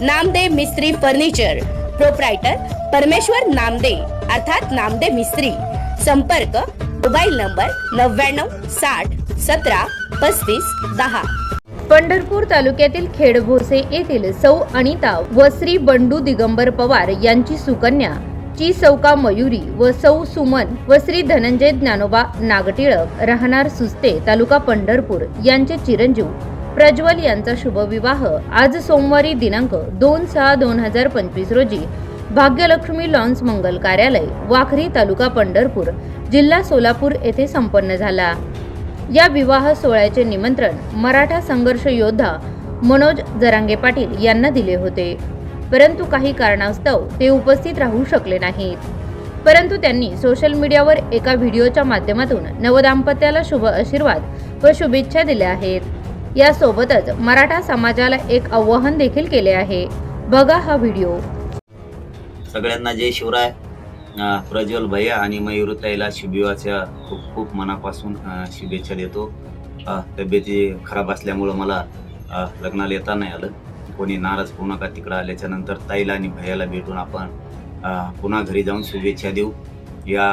नामदेव मिस्त्री furniture proprietor परमेश्वर नामदे अर्थात नामदे मिस्त्री. संपर्क मोबाईल नंबर नव्याण्णव साठ सतरा पस्तीस दहा. पंढरपूर तालुक्यातील खेडभोसे येथील सौ अनिता व श्री बंडू दिगंबर पवार यांची सुकन्या ची सौका मयुरी व सौ सुमन व श्री धनंजय ज्ञानोबा नागटिळक राहणार सुस्ते तालुका पंढरपूर यांचे चिरंजीव. प्रज्वल यांचा शुभविवाह. आज सोमवारी दिनांक दोन सहा दोन हजार पंचवीस रोजी भाग्यलक्ष्मी लॉन्स मंगल कार्यालय वाखरी तालुका पंढरपूर जिल्हा सोलापूर येथे संपन्न झाला. या विवाह सोहळ्याचे निमंत्रण मराठा संघर्ष योद्धा मनोज जरांगे पाटील यांना दिले होते. परंतु काही कारणास्तव ते उपस्थित राहू शकले नाहीत. परंतु त्यांनी सोशल मीडियावर एका व्हिडिओच्या माध्यमातून नवदाम्पत्याला शुभ आशीर्वाद व शुभेच्छा दिल्या आहेत. यासोबतच मराठा समाजाला एक आव्हान देखील केले आहे. बघा हा व्हिडिओ. सगळ्यांना जय शिवराय. प्रज्वल भैया आणि मयुरताईला शुभिवाच्या खूप खूप मनापासून शुभेच्छा देतो. तब्येती खराब असल्यामुळं मला लग्नाला येता नाही आलं. कोणी नाराज होऊ नका तिकडं आल्याच्यानंतर ताईला आणि भैयाला भेटून आपण पुन्हा घरी जाऊन शुभेच्छा देऊ. या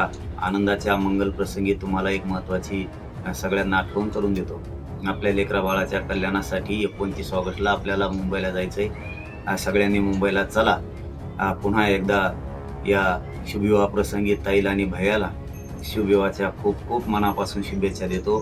आनंदाच्या मंगल प्रसंगी तुम्हाला एक महत्त्वाची सगळ्यांना आठवण करून देतो. आपल्या लेकरा बाळाच्या कल्याणासाठी एकोणतीस ऑगस्टला आपल्याला मुंबईला जायचं आहे सगळ्यांनी मुंबईला चला. पुन्हा एकदा या शुभविवाह प्रसंगी ताईला आणि भयाला शुभविवाहाच्या खूप खूप मनापासून शुभेच्छा देतो.